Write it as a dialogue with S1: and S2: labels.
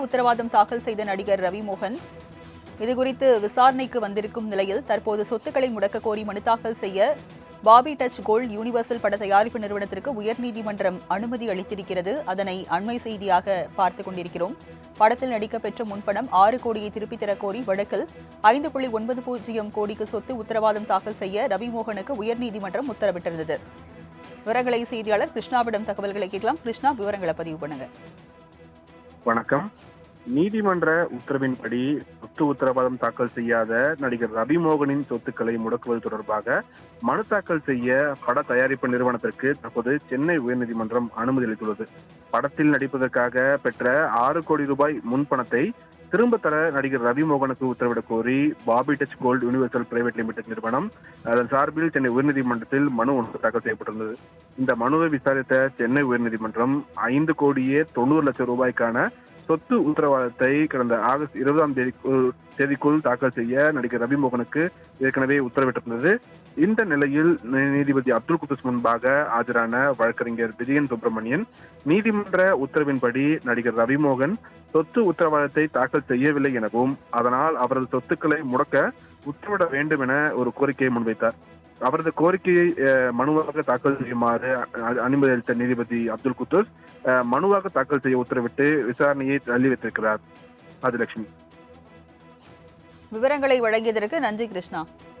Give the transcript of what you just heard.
S1: உத்தரவாதம் தாக்கல் செய்த நடிகர் ரவிமோகன். இதுகுறித்து விசாரணைக்கு வந்திருக்கும் நிலையில் தற்போது சொத்துக்களை முடக்க கோரி மனு தாக்கல் செய்ய பாபி டச் கோல்ட் யூனிவர்சல் பட தயாரிப்பு நிறுவனத்திற்கு உயர்நீதிமன்றம் அனுமதி அளித்திருக்கிறது. அதனை அண்மை செய்தியாக பார்த்துக் கொண்டிருக்கிறோம். படத்தில் நடிக்க பெற்ற முன்பணம் ஆறு கோடியை திருப்பித் தரக் கோரி வழக்கில் ஐந்து புள்ளி ஒன்பது பூஜ்ஜியம் கோடிக்கு சொத்து உத்தரவாதம் தாக்கல் செய்ய ரவிமோகனுக்கு உயர்நீதிமன்றம் உத்தரவிட்டிருந்தது. விவரங்களை செய்தியாளர் கிருஷ்ணாவிடம் தகவல்களை கேட்கலாம். கிருஷ்ணா விவரங்களை பதிவு பண்ணுங்க.
S2: வணக்கம். நீதிமன்ற உத்தரவின்படி சொத்து உத்தரவாதம் தாக்கல் செய்யாத நடிகர் ரவி மோகனின் சொத்துக்களை முடக்குவது தொடர்பாக மனு தாக்கல் செய்ய பட தயாரிப்பு நிறுவனத்திற்கு தற்போது சென்னை உயர்நீதிமன்றம் அனுமதி அளித்துள்ளது. படத்தில் நடிப்பதற்காக பெற்ற ஆறு கோடி ரூபாய் முன்பணத்தை திரும்ப தர நடிகர் ரவி மோகனுக்கு உத்தரவிடக் கோரி Bobby Touch Gold Universal private limited நிறுவனம் அதன் சார்பில் சென்னை உயர்நீதிமன்றத்தில் மனு ஒன்று தாக்கல் செய்யப்பட்டுள்ளது இந்த மனுவை விசாரித்த சென்னை உயர்நீதிமன்றம் ஐந்து கோடியே தொண்ணூறு லட்சம் ரூபாய்க்கான சொத்து உத்தரவாதத்தை கடந்த ஆகஸ்ட் இருபதாம் தேதி தேதிக்குள் தாக்கல் செய்ய நடிகர் ரவி மோகனுக்கு ஏற்கனவே உத்தரவிட்டிருந்தது. இந்த நிலையில் நீதிபதி அப்துல் குதுஸ் முன்பாக ஆஜரான வழக்கறிஞர் விஜயன் சுப்பிரமணியன் நீதிமன்ற உத்தரவின்படி நடிகர் ரவிமோகன் சொத்து உத்தரவாதத்தை தாக்கல் செய்யவில்லை எனவும் அதனால் அவரது சொத்துக்களை முடக்க உத்தரவிட வேண்டும் என ஒரு கோரிக்கையை முன்வைத்தார். அவரது கோரிக்கையை அஹ், மனுவாக தாக்கல் செய்யுமாறு அனுமதி அளித்த நீதிபதி அப்துல் குத்தூஸ் மனுவாக தாக்கல் செய்ய உத்தரவிட்டு விசாரணையை தள்ளி வைத்திருக்கிறார். ஆதிலட்சுமி.
S1: விவரங்களை வழங்கியதற்கு நன்றி கிருஷ்ணா.